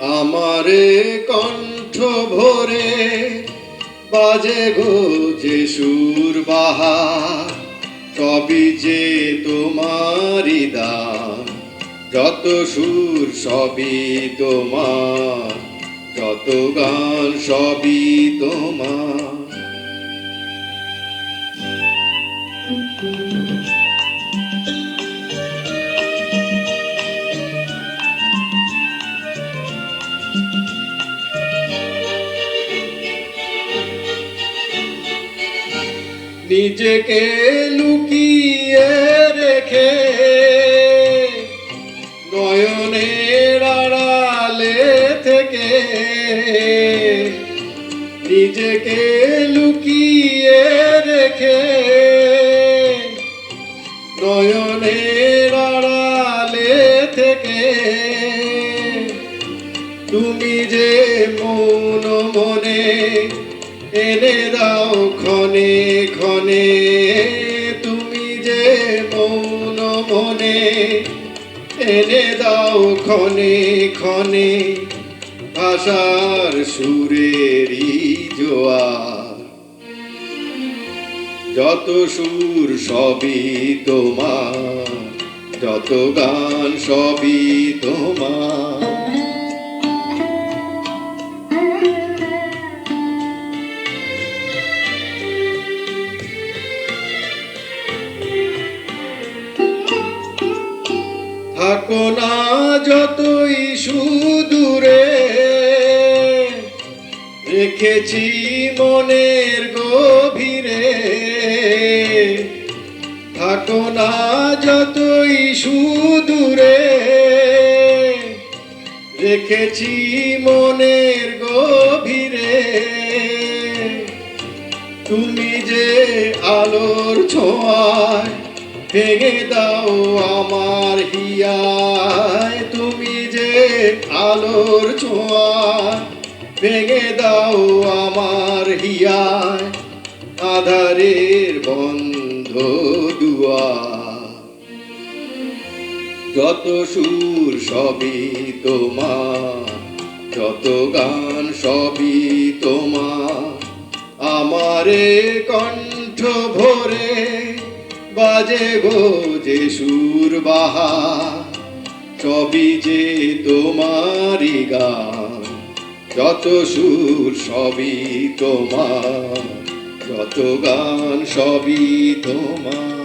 আমারে কণ্ঠ ভরে বাজে গো যে সুর বাহা সবই যে তোমারই দান, যত সুর সবই তোমার, যত গান সবই তোমার। নিজেকে লুকিয়ে রেখে নয়নের আড়ালে থেকে নিজেকে লুকিয়ে রেখে নয়নের আড়ালে থেকে তুমি যে মৌন মনে এনে দাও ক্ষণে ক্ষণে তুমি যে মৌন মনে, এনে দাও ক্ষণে ক্ষণে ভাষার সুরেরই জোয়ার। যত সুর সবই তোমার, যত গান সবই তোমার। থাকো না যতই সুদূরে। রেখেছি মনের গভীরে। থাকো না যতই সুদূরে। রেখেছি মনের গভীরে। তুমি যে আলোর ছোঁয়ায় ভেঙে দাও আমার হিয়ায়। তুমি যে আলোর ছোঁয়ায় ভেঙে দাও আমার হিয়ায়। আধারের বন্ধ দুয়ার যত সুর সবই তোমার, যত গান সবই তোমার। আমারে কণ্ঠ ভরে বাজে গো যে সুর বাহা সবই যে তোমারি গান, যত সুর সবই তোমার, যত গান সবই তোমার।